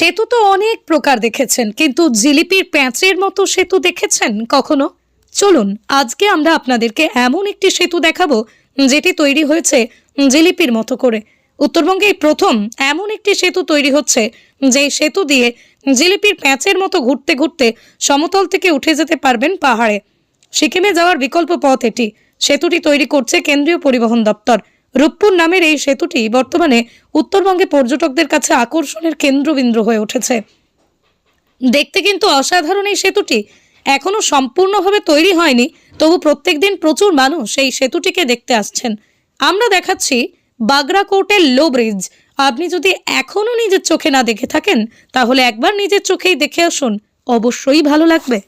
সেতু তো অনেক প্রকার দেখেছেন, কিন্তু জিলিপির প্যাঁচের মতো সেতু দেখেছেন কখনো? চলুন, আজকে আমরা আপনাদেরকে এমন একটি সেতু দেখাবো, যেটি তৈরি হয়েছে জিলিপির মতো করে। উত্তরবঙ্গে প্রথম এমন একটি সেতু তৈরি হচ্ছে যে সেতু দিয়ে জিলিপির প্যাঁচের মতো ঘুরতে ঘুরতে সমতল থেকে উঠে যেতে পারবেন পাহাড়ে। সিকিমে যাওয়ার বিকল্প পথ এটি। সেতুটি তৈরি করছে কেন্দ্রীয় পরিবহন দপ্তর। রূপপুর নামের এই সেতুটি বর্তমানে উত্তরবঙ্গে পর্যটকদের কাছে আকর্ষণের কেন্দ্রবিন্দু হয়ে উঠেছে। দেখতে কিন্তু অসাধারণ এই সেতুটি। এখনও সম্পূর্ণভাবে তৈরি হয়নি, তবু প্রত্যেক দিন প্রচুর মানুষ এই সেতুটিকে দেখতে আসছেন। আমরা দেখাচ্ছি বাগরাকোটের লো ব্রিজ আপনি যদি এখনও নিজের চোখে না দেখে থাকেন, তাহলে একবার নিজের চোখেই দেখে আসুন। অবশ্যই ভালো লাগবে।